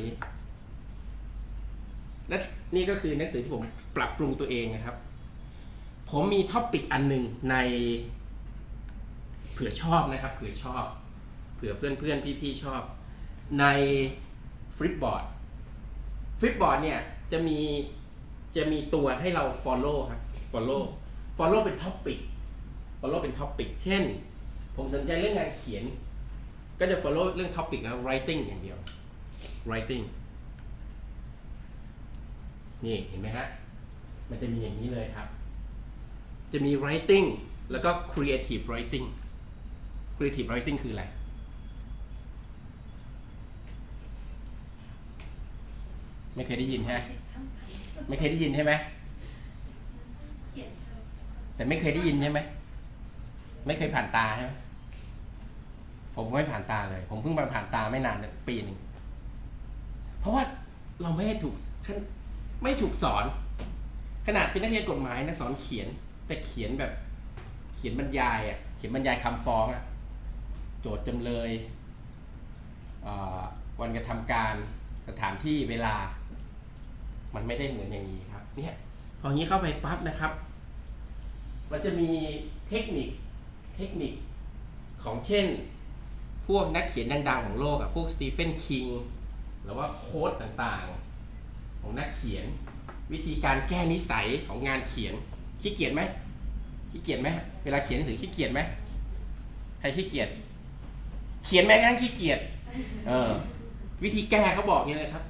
นี้ และนี่ก็คือหนังสือที่ผมปรับปรุงตัวเองนะครับ ผมมีท็อปิกอันหนึ่งในเผื่อชอบนะครับ เผื่อชอบ เผื่อเพื่อนเพื่อนพี่พี่ๆชอบ ในฟลิปบอร์ดฟลิปบอร์ดเนี่ยจะมีจะมีตัวให้เรา follow ครับ follow follow เป็น topic follow เป็น topic เช่น ผมสนใจเรื่องงานเขียน ก็จะ follow เรื่อง topic แล้ว writing อย่างเดียว writing นี่เห็นไหมฮะ มันจะมีอย่างนี้เลยครับ จะมี writing แล้วก็ creative writing creative writing คืออะไร ไม่เคยได้ยินฮะ ไม่เคยได้ยินใช่ไหม แต่ไม่เคยได้ยินใช่ไหม ไม่เคยผ่านตาใช่ไหม ผมไม่ผ่านตาเลย ผมเพิ่งมาผ่านตาไม่นานปีหนึ่ง เพราะว่าเราไม่ได้ถูกไม่ถูกสอน ขนาดเป็นนักเรียนกฎหมายนะสอนเขียน แต่เขียนแบบเขียนบรรยายอะเขียนบรรยายคำฟ้องอะโจทย์จำเลยวันกระทำการสถานที่เวลา มันไม่ได้เหมือนอย่างนี้ครับเนี่ยพออย่างนี้เข้าไปปั๊บนะครับมันจะมีเทคนิคเทคนิคของเช่น พวกนักเขียนดังๆของโลกอะพวกสตีเฟนคิง รือว่าโค้ดต่างๆ ของนักเขียน วิธีการแก้นิสัยของงานเขียนขี้เกียจไหมขี้เกียจไหมเวลาเขียนหนังสือขี้เกียจไหมใครขี้เกียจเขียนแม้กระทั่งขี้เกียจเออ วิธีแก้เขาบอกอย่างนี้เลยครับ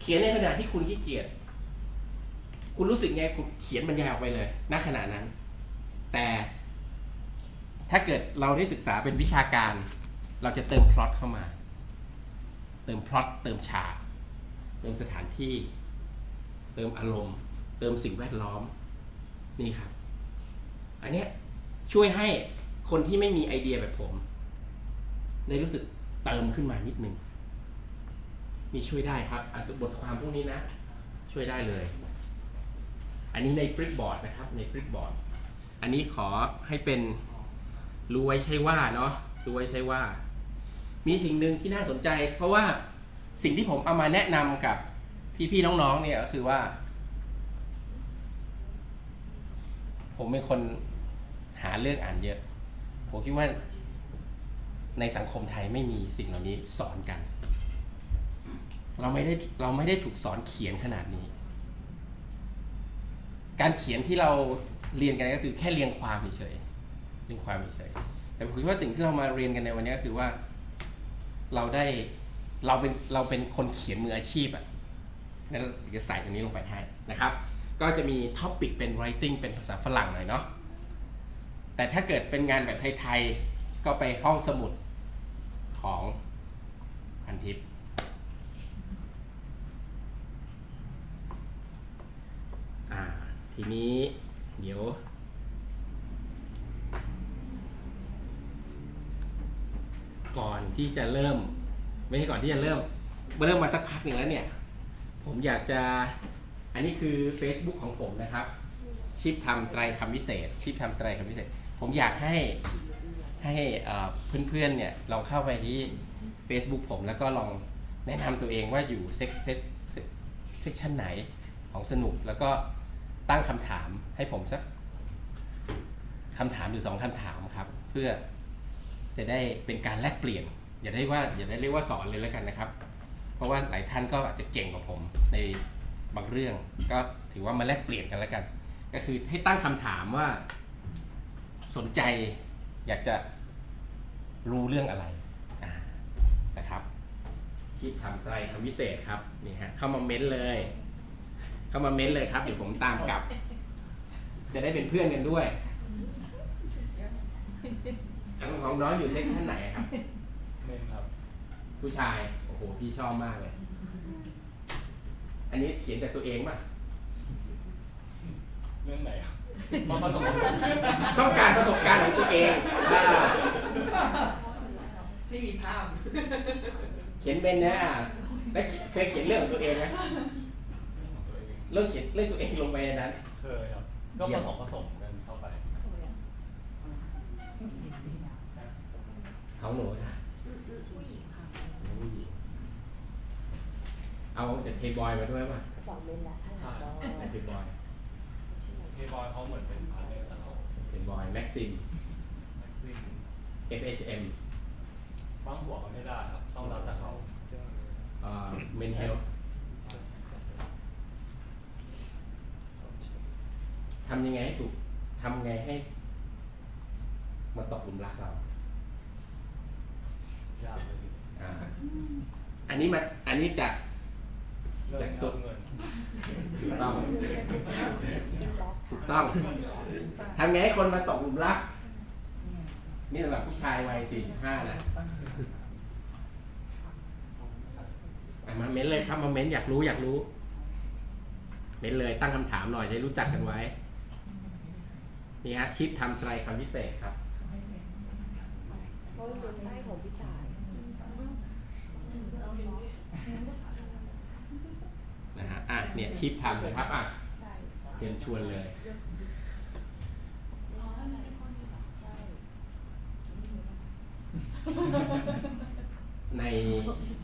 เขียนในขณะที่คุณขี้เกียจคุณรู้สึกไงคุณเขียนบรรยายออกไปเลยณขณะนั้น แต่ถ้าเกิดเราได้ศึกษาเป็นวิชาการ เราจะเติมพล็อตเข้ามา เติมพล็อตเติมฉากเติมสถานที่ เติมอารมณ์ เติมสิ่งแวดล้อมนี่ครับ อันเนี้ยช่วยให้คนที่ไม่มีไอเดียแบบผมได้รู้สึกเติมขึ้นมานิดนึงนี่ช่วยได้ครับอ่านบทความพวกนี้นะ ช่วยได้เลย อันนี้ในฟลิปบอร์ดนะครับในฟลิปบอร์ดอันนี้ขอให้เป็นรู้ไว้ใช่ว่าเนาะรู้ไว้ใช่ว่า มีสิ่งหนึ่งที่น่าสนใจ เพราะว่าสิ่งที่ผมเอามาแนะนำกับพี่ๆน้องๆเนี่ยก็คือว่า ผมเป็นคนหาเรื่องอ่านเยอะ ผมคิดว่าในสังคมไทยไม่มีสิ่งเหล่านี้สอนกัน เราไม่ได้เราไม่ได้ถูกสอนเขียนขนาดนี้ การเขียนที่เราเรียนกันก็คือแค่เรียงความเฉยเรียงความเฉยแต่ผมคิดว่าสิ่งที่เรามาเรียนกันในวันนี้ก็คือว่า เราได้เราเป็นเราเป็นคนเขียนมืออาชีพอะนั่นจะใส่ตรงนี้ลงไปให้นะครับ ก็จะมีท็อปิกเป็น writing เป็นภาษาฝรั่งหน่อยเนาะ แต่ถ้าเกิดเป็นงานแบบไทยๆ ก็ไปห้องสมุดของพันทิพย์ทีนี้เดี๋ยว ก่อนที่จะเริ่ม ไม่ใช่ก่อนที่จะเริ่มเริ่มมาสักพักหนึ่งแล้วเนี่ย ผมอยากจะอันนี้คือ Facebook ของผมนะครับ ชิปทำไตรคำวิเศษ ชิปทำไตรคำวิเศษ ผมอยากให้ให้เอ่อเพื่อนๆเนี่ยลองเข้าไปที่ Facebook ผมแล้วก็ลองแนะนำตัวเองว่าอยู่เซ็กเซ็กเซ็กชันไหนของสนุกแล้วก็ตั้งคำถามให้ผมสักคำถามอยู่สองคำถามครับ เพื่อ จะได้เป็นการแลกเปลี่ยน อย่าได้ว่าอย่าได้เรียกว่าสอนเลยแล้วกันนะครับ เพราะว่าหลายท่านก็อาจจะเก่งกว่าผมในบางเรื่อง ก็ถือว่ามาแลกเปลี่ยนกันแล้วกัน ก็คือให้ตั้งคำถามว่าสนใจอยากจะรู้เรื่องอะไรนะครับชิดทำไตรคำวิเศษครับนี่ฮะเข้ามาเม้นเลย เข้ามาเม้นเลยครับเดี๋ยวผมตามกลับ จะได้เป็นเพื่อนกันด้วย ของของน้องอยู่เซ็กชันไหนครับเมนครับ ผู้ชาย โอ้โห พี่ชอบมากเลย อันนี้เขียนจากตัวเองป่ะ เรื่องไหนครับมาผสมต้องการประสบการณ์ของตัวเองอ่าไม่มีภาพ เขียนเป็นนะอะแล้วเคยเขียนเรื่องของตัวเองไหมเรื่องเขียนเรื่องตัวเองลงไปในนั้น เคยครับ ก็ผสมผสมกันเข้าไป ของหนูค่ะผู้หญิงค่ะผู้หญิงเอาจากเพย์บอยมาด้วยป่ะสองเมนละถ้าหากก็เพย์บอยเทบอยเขาเหมือนเป็นอะไรแต่เราเพย์บอยแม็กซิมแม็กซิ่ง FHM ฟังหัวเขาไม่ได้ครับต้องรับแต่เขาเอ่อเมนเฮลทำยังไงให้ถูกทำไงให้มาตกหลุมรักเรา ยากเลย อ่าอันนี้มาอันนี้จากเรื่องเงินเงินถูกต้องอินบ็อกถูกต้องทำไงให้คนมาตกหลุมรัก นี่สำหรับผู้ชายวัยสี่ห้านะอะมาเม้นเลยครับมาเม้นอยากรู้อยากรู้ เม้นเลยตั้งคำถามหน่อยจะได้รู้จักกันไว้ นี่ฮะชิปทำไตรคำพิเศษครับ เพราะเป็นใต้ของพี่ต่าย นะฮะ อะ เนี่ยชิปทำเลยครับอะเชิญชวนเลยใน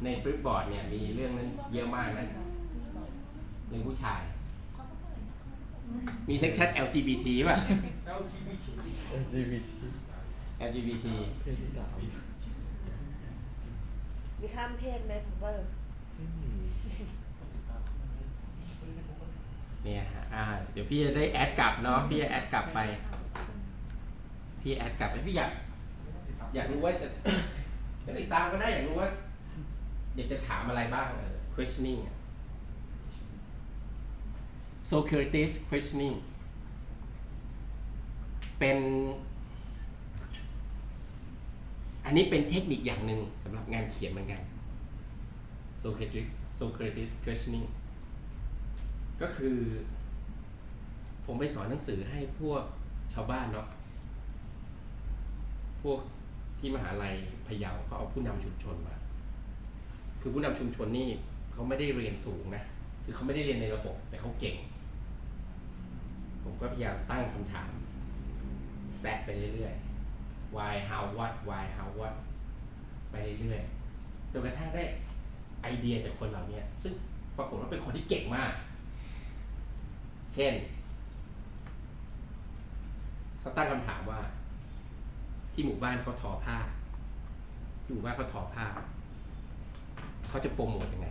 ในฟลิปบอร์ดเนี่ยมีเรื่องนั้นเยอะมากนะเรื่องผู้ชาย มีเซ็กชัน LGBT ป่ะ LGBT LGBT เพศที่สามมีข้ามเพศไหมผมว่า เนี่ยฮะอ่าเดี๋ยวพี่จะได้แอดกลับเนาะพี่จะแอดกลับไป พี่แอดกลับแล้พี่อยาก อยากรู้ว่าจะจะติดตามก็ได้อยากรู้ว่าอยากจะถามอะไรบ้างเออ questioning Socrates questioning เป็น อันนี้เป็นเทคนิคอย่างหนึ่งสำหรับงานเขียนเหมือนกัน Socrates Socrates questioning ก็คือ ผมไปสอนหนังสือให้พวกชาวบ้านเนาะพวกที่มหาลัยพะเยาเขาเอาผู้นำชุมชนมา คือผู้นำชุมชนนี่เขาไม่ได้เรียนสูงนะ คือเขาไม่ได้เรียนในระบบ แต่เขาเก่ง ผมก็พยายามตั้งคำถามแซะไปเรื่อยๆ why how what why how what ไปเรื่อยๆ จนกระทั่งได้ไอเดียจากคนเหล่านี้ซึ่งปรากฏว่าเป็นคนที่เก่งมาก เช่น เขาตั้งคำถามว่า ที่หมู่บ้านเขาทอผ้าที่หมู่บ้านเขาทอผ้า เขาจะโปรโมทยังไง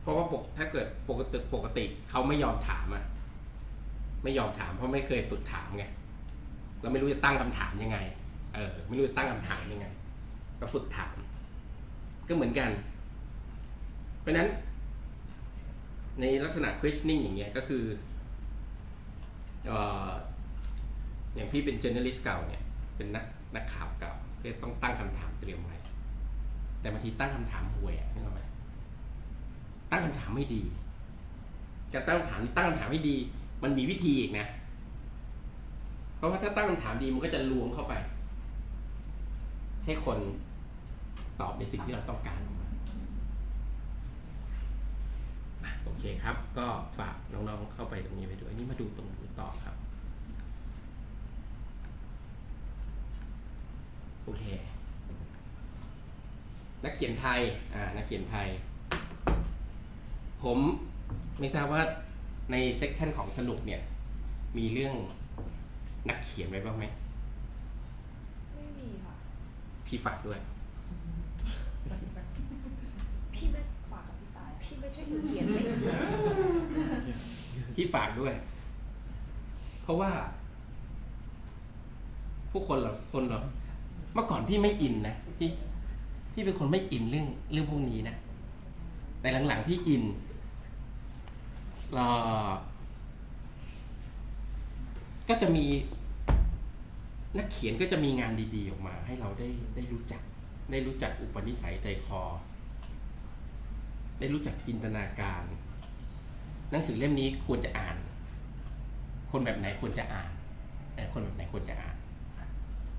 เพราะว่าปกถ้าเกิดปกติปกติเขาไม่ยอมถามอะไม่ยอมถามเพราะไม่เคยฝึกถามไงเราไม่รู้จะตั้งคำถามยังไง เออ ไม่รู้จะตั้งคำถามยังไง ก็ฝึกถาม ก็เหมือนกัน เพราะนั้น ในลักษณะ questioning อย่างเงี้ยก็คืออย่างพี่เป็น journalist เก่าเนี่ยเป็นนักนักข่าวเก่าก็ต้องตั้งคำถามเตรียมไว้ แต่บางทีตั้งคำถามห่วยนึกออกไหมตั้งคำถามไม่ดีการตั้งคำถามตั้งคำถามไม่ดี มันมีวิธีอีกนะ เพราะว่าถ้าตั้งคำถามดีมันก็จะลวงเข้าไป ให้คนตอบในสิ่งที่เราต้องการออกมา อะโอ เคครับ ก็ฝากน้องๆเข้าไปตรงนี้ไปด้วยนี่มาดูตรงนี้ต่อครับ โอเค นักเขียนไทย อ่า นักเขียนไทย ผมไม่ทราบว่าในเซกชันของสนุกเนี่ย มีเรื่องนักเขียนไว้บ้างไหม ไม่มีค่ะ พี่ฝากด้วย พี่ไม่ฝากกับพี่ตาย พี่ไม่ช่วยหนูเขียน ไหมพี่ฝากด้วย เพราะว่า ผู้คนเราคนเราเมื่อก่อนพี่ไม่อินนะพี่พี่เป็นคนไม่อินเรื่องเรื่องพวกนี้นะแต่หลังๆพี่อินเอ่อก็จะมีนักเขียนก็จะมีงานดีๆออกมา ให้เราได้ได้รู้จัก ได้รู้จักอุปนิสัยใจคอ ได้รู้จักจินตนาการ หนังสือเล่มนี้ควรจะอ่าน คนแบบไหนควรจะอ่านคนแบบไหนควรจะอ่าน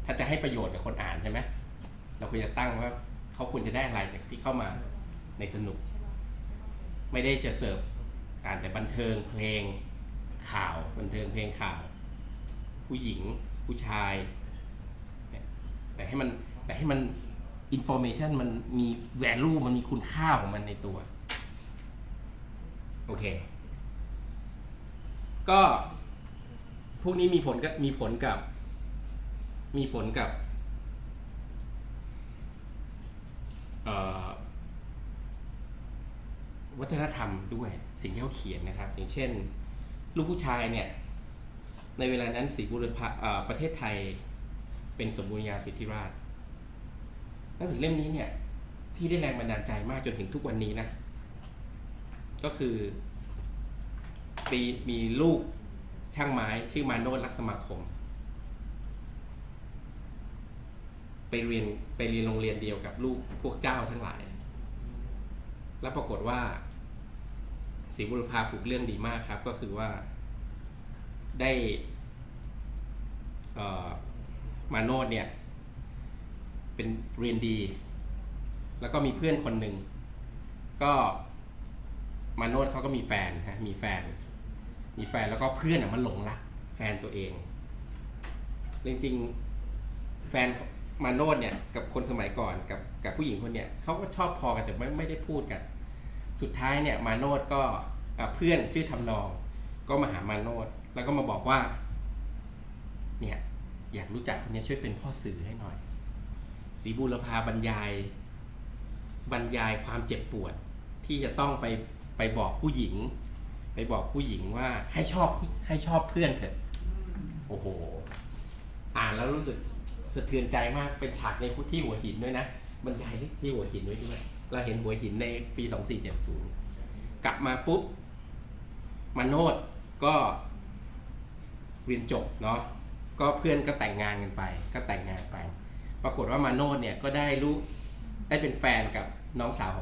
ถ้าจะให้ประโยชน์กับคนอ่านใช่ไหมเราควรจะตั้งว่าเขาควรจะได้อะไรจากที่เข้ามาในสนุก ไม่ได้จะเสิร์ฟอ่านแต่บันเทิงเพลงข่าวบันเทิงเพลงข่าว ผู้หญิงผู้ชาย แต่ให้มันแต่ให้มันอินโฟเมชันมันมีแวลูมันมีคุณค่าของมันในตัว โอเค ก็พวกนี้มีผลกับมีผลกับ มีผลกับวัฒนธรรมด้วยสิ่งที่เขาเขียนนะครับ อย่างเช่น ลูกผู้ชายเนี่ย ในเวลานั้นสีบุรพาประเทศไทยเป็นสมบูรณาสิทธิราชหนังสือเล่มนี้เนี่ย พี่ได้แรงบันดาลใจมากจนถึงทุกวันนี้นะ ก็คือ ปีมีลูกช่างไม้ชื่อมาโนดลักษมาคม ไปเรียนไปเรียนโรงเรียนเดียวกับลูกพวกเจ้าทั้งหลาย แล้วปรากฏว่าศรีบุรพาผูกเรื่องดีมากครับ ก็คือว่าได้มาโนดเนี่ย เป็นเรียนดี แล้วก็มีเพื่อนคนหนึ่งก็มาโนดเขาก็มีแฟนฮะมีแฟน มีแฟนแล้วก็เพื่อนอะมันหลงรักแฟนตัวเองจริงๆแฟนมาโนดเนี่ยกับคนสมัยก่อนกับกับผู้หญิงคนเนี่ยเขาก็ชอบพอกันแต่ไม่ไม่ได้พูดกัน สุดท้ายเนี่ยมาโนดก็เพื่อนชื่อทำนอง ก็มาหามาโนดแล้วก็มาบอกว่า เนี่ยอยากรู้จักคนนี้ช่วยเป็นพ่อสื่อให้หน่อยศรีบูรพาบรรยาย บรรยายความเจ็บปวด ที่จะต้องไปไปบอกผู้หญิง ไปบอกผู้หญิงว่าให้ชอบให้ชอบเพื่อนเถอะโอ้โห อ่านแล้วรู้สึกสะเทือนใจมากเป็นฉากในที่หัวหินด้วยนะบรรยายที่หัวหินไว้ด้วยเราเห็นหัวหินในปี2470กลับมาปุ๊บมาโนดก็เรียนจบเนาะก็เพื่อนก็แต่งงานกันไป ก็แต่งงานไป ปรากฏว่ามาโนดเนี่ยก็ได้ลูกได้เป็นแฟนกับน้องสาวของ